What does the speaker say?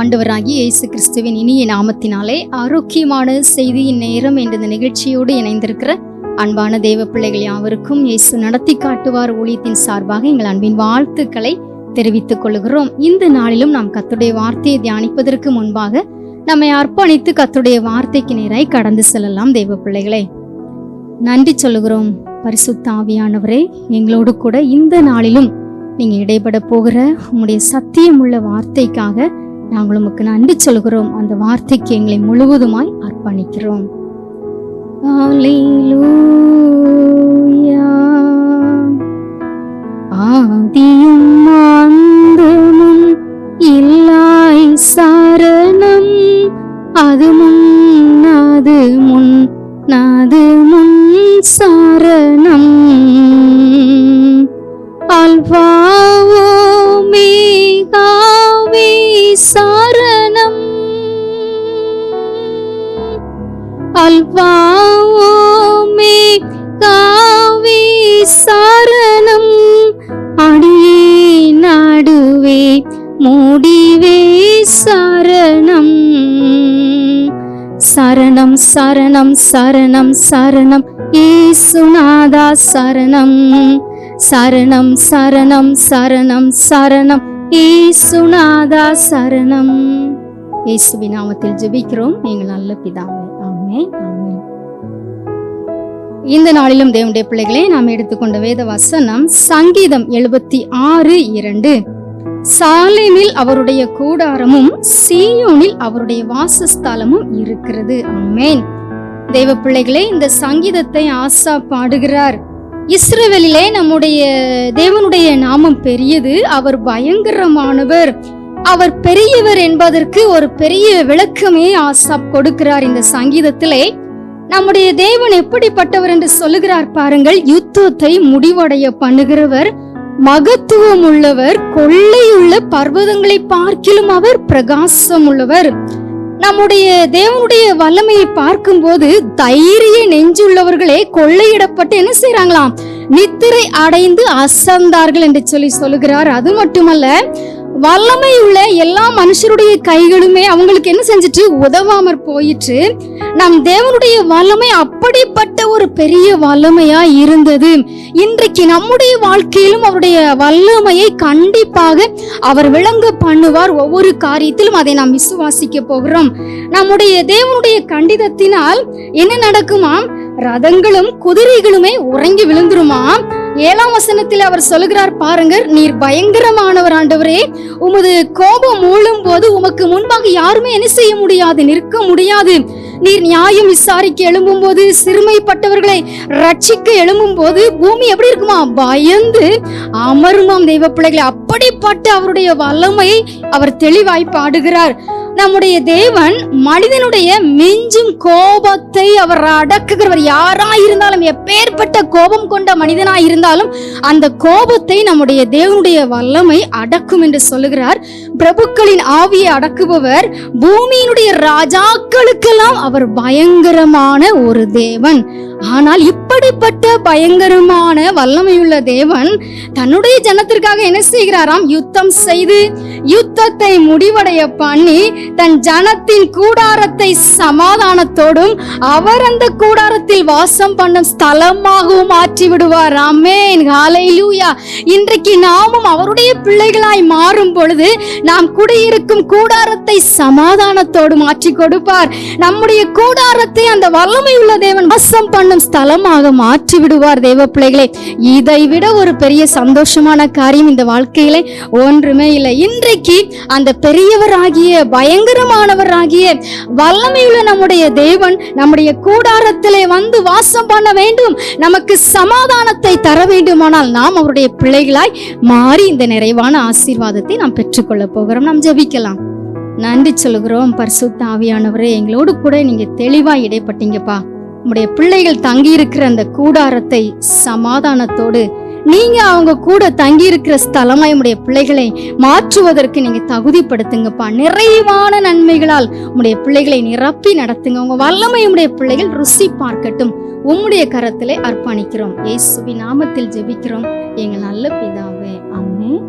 ஆண்டவராகி இயேசு கிறிஸ்துவின் இனிய நாமத்தினாலே ஆரோக்கியமான செய்தியின் நேரம் என்ற இந்த நிகழ்ச்சியோடு இணைந்திருக்கிற அன்பான தெய்வ பிள்ளைகள் யாவருக்கும் இயேசு நடத்தி காட்டுவார் ஊழியத்தின் சார்பாக எங்கள் அன்பின் வாழ்த்துக்களை தெரிவித்துக் கொள்கிறோம். இந்த நாளிலும் நாம் கத்துடைய வார்த்தையை தியானிப்பதற்கு முன்பாக நம்மை அர்ப்பணித்து கத்துடைய வார்த்தைக்கு நேராய் கடந்து செல்லலாம் தெய்வ பிள்ளைகளே. நன்றி சொல்லுகிறோம். பரிசுத்தாவியானவரே எங்களோடு கூட இந்த நாளிலும் நீங்கள் இடைபட போகிற உங்களுடைய சத்தியமுள்ள வார்த்தைக்காக நாங்கள் உமக்கு நன்றி சொல்கிறோம். அந்த வார்த்தைக்கு எங்களை முழுவதுமாய் அர்ப்பணிக்கிறோம். ஆதியும் அந்தமும் இல்லாய் சரணம். அது முன் அது முன் அது முன் சரணம். அல்வாவோ மேகா அல்வாவோ காவி சரணம் அடியே நாடுவே மூடிவே சரணம். சரணம் சரணம் சரணம் சரணம் ஏசுநாதா சரணம். சரணம் சரணம் சரணம் சரணம் ஏசுநாதா சரணம். இயேசுவின் நாமத்தில் ஜெபிக்கிறோம். எங்கள் நல்ல பிதாவே. இந்த நாளிலும் தேவனுடைய பிள்ளைகளே நாம் எடுத்துக்கொண்ட வேத வசனம் சங்கீதம் எழுபத்தி ஆறு இரண்டு. சாலேமில் அவருடைய கூடாரமும் சீயோனில் அவருடைய வாசஸ்தலமும் இருக்கிறது. ஆமென். தேவ பிள்ளைகளே இந்த சங்கீதத்தை ஆசா பாடுகிறார். இஸ்ரவேலிலே நம்முடைய தேவனுடைய நாமம் பெரியது. அவர் பயங்கரமானவர். அவர் பெரியவர் என்பதற்கு ஒரு பெரிய விளக்கமே ஆசாப் கொடுக்கிறார் இந்த சங்கீதத்திலே. நம்முடைய தேவன் எப்படிப்பட்டவர் என்று சொல்லுகிறார் பாருங்கள். யுத்தத்தை முடிவடைய பண்ணுகிறவர் மகத்துவம் உள்ளவர் கொள்ளையுள்ள பர்வதங்களை பார்க்கிலும் அவர் பிரகாசம் உள்ளவர் நம்முடைய தேவனுடைய வல்லமையை பார்க்கும்போது தைரிய நெஞ்சுள்ளவர்களே கொள்ளையிடப்பட்டு என்ன செய்யறாங்களாம் நித்திரை அடைந்து அசந்தார்கள் என்று சொல்லி சொல்லுகிறார். அது மட்டுமல்ல வல்லமை உள்ள எல்லா மனுஷருடைய கைகளுமே அவங்களுக்கு என்ன செஞ்சுட்டு? உதவாமற் போயிட்டு நம் தேவனுடைய வல்லமை அப்படிப்பட்ட ஒரு பெரிய வல்லமையா இருந்தது. இன்றைக்கு நம்முடைய வாழ்க்கையிலும் அவருடைய வல்லமையை கண்டிப்பாக அவர் விளங்க பண்ணுவார். ஒவ்வொரு காரியத்திலும் அதை நாம் விசுவாசிக்க போகிறோம். நம்முடைய தேவனுடைய கண்டிதத்தினால் என்ன நடக்குமாம்? ரதங்களும் குதிரைகளுமே உறங்கி விழுந்துருமாம். ஏழாம் வசனத்தில் அவர் சொல்லுகிறார் பாருங்க நீர் பயங்கரமானவர் ஆண்டவரே. உமது கோபம் மூழும் போது உமக்கு முன்பாக யாருமே என்ன செய்ய முடியாது நிற்க முடியாது. நீர் நியாயம் விசாரிக்க எழும்பும் போது சிறுமைப்பட்டவர்களை ரட்சிக்க எழும்பும் போது பூமி எப்படி இருக்குமா? பயந்து அமருமாம் தெய்வ பிள்ளைகளை. அப்படிப்பட்ட அவருடைய வல்லமை அவர் தெளிவாய் பாடுகிறார். நம்முடைய தேவன் மனிதனுடைய மிஞ்சும் கோபத்தை அவர் அடக்குகிறவர். யாராயிருந்தாலும் எப்பேற்பட்ட கோபம் கொண்ட மனிதனாய் இருந்தாலும் அந்த கோபத்தை நம்முடைய தேவனுடைய வல்லமை அடக்கும் என்று சொல்லுகிறார். பிரபுக்களின் ஆவியை அடக்குபவர் பூமியினுடைய ராஜாக்களுக்கெல்லாம் அவர் பயங்கரமான ஒரு தேவன். ஆனால் இப்படிப்பட்ட பயங்கரமான வல்லமையுள்ள தேவன் தன்னுடைய ஜனத்திற்காக என்ன செய்கிறாராம்? யுத்தம் செய்து யுத்தத்தை முடிவடைய பண்ணி தன் ஜனத்தின் கூடாரத்தை சமாதானத்தோடும் அவர் அந்த கூடாரத்தில் வாசம் பண்ணும் ஸ்தலமாகவும் மாற்றி விடுவார். அமேன் ஹalleluya. இன்றைக்கு நாமும் அவருடைய பிள்ளைகளாய் மாறும் பொழுது நாம் குடியிருக்கும் கூடாரத்தை சமாதானத்தோடு மாற்றி கொடுப்பார். நம்முடைய கூடாரத்தை அந்த வல்லமை உள்ள தேவன் வாசம் பண்ணும் ஸ்தலமாக மாற்றி விடுவார் தேவ பிள்ளைகளே இதை விட ஒரு பெரிய சந்தோஷமான காரியம் இந்த வாழ்க்கையிலே ஒன்றுமே இல்லை. இன்றைக்கு அந்த பெரியவராகிய பயங்கரமானவராகிய வல்லமையுள்ள நம்முடைய தேவன் நம்முடைய கூடாரத்திலே வந்து வாசம் பண்ண வேண்டும். நமக்கு சமாதானத்தை தர வேண்டுமானால் நாம் அவருடைய பிள்ளைகளாய் மாறி இந்த நிறைவான ஆசீர்வாதத்தை நாம் பெற்றுக்கொள்ள போகிறோம். நாம் ஜெபிக்கலாம். நன்றி சொல்லுகிறோம். பரிசுத்த ஆவியானவரே எங்களோடு கூட நீங்க தெளிவா இடைப்பட்டீங்கப்பா. உம்முடைய பிள்ளைகள் தங்கி இருக்கிற அந்த கூடாரத்தை சமாதானத்தோடு நீங்க அவங்க கூட தங்கி இருக்கிற ஸ்தலமாய் உடைய பிள்ளைகளை மாற்றுவதற்கு நீங்க தகுதிப்படுத்துங்கப்பா. நிறைவான நன்மைகளால் உடைய பிள்ளைகளை நிரப்பி நடத்துங்க. உங்க வல்லமை உடைய பிள்ளைகள் ருசி பார்க்கட்டும். உம்முடைய கரத்திலே அர்ப்பணிக்கிறோம். ஏசுவி நாமத்தில் ஜெபிக்கிறோம். எங்கள் நல்ல பிதாவே அம்மே